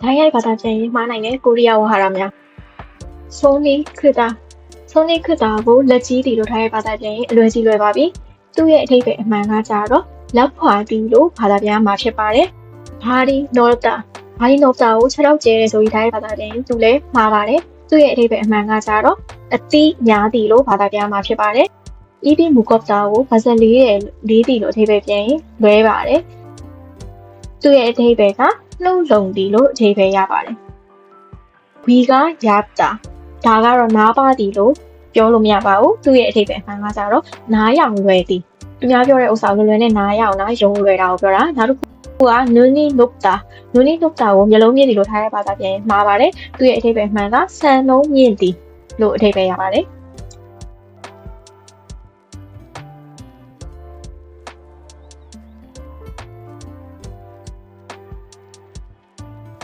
ဓာတ်ရိုက်ဘာသာပြန်ရင်မှားနိုင်တဲ့ကိုရီးယားဝါဟာရများဆိုနီခရတာဆိုနီခရတာကိုလက်ကြီးတီလို့ဓာတ်ရိုက်ဘာသာပြန်ရင်အလွယ်ကြီးလွယ်ပါပြီသူ့ရဲ့အထိပ္ပယ်အမှန်ကကြတော့လက်ဖွာတီလို့ဘာသာပြန်မှာဖြစ်ပါတယ်ဘာဒီနောတာဘာဒီနောတာကို6တော့ကျဲတယ်ဆိုပြီးဓာတ်ရိုက်ဘာသာပြန်ရင်သူလည်းမှားပါတယ်သူ့ရဲ့အထိပ္ပယ်အမှန်ကကြတော့အတိညာတီလို့ဘာသာပြန်မှာဖြစ်ပါတယ် ED မူကော့တာကိုဗဇက်လေးရဲ့လေးတီလို့အထိပ္ပယ်ပြန်ရင်လွဲပါတယ် သူ့ရဲ့အထိပ္ပယ်ကနှုတ်လုံတီလို့အထိပ္ပယ်ရပါတယ်ဝီကရပ်တာဒါကတော့နားပါတီလို့ပြောလို့မရပါဘူးသူ့ရဲ့အထိပ္ပယ်အမှန်ကကြတော့နားရောင်လွယ်တီသူများပြောတဲ့ဥစ္စာကိုလွယ်လွယ်နဲ့နားရောင်နားယုံလွယ်တာကိုပြောတာနောက်တစ်ခုကနူနီနုပ်တာနူနီနုပ်တာကိုမျိုးလုံးမြင့်တီလို့ထားတဲ့ဘာသာပြန်ရင်မှားပါတယ်သူ့ရဲ့အထိပ္ပယ်အမှန်ကဆန်လုံးမြင့်တီလို့အထိပ္ပယ်ရပါတယ်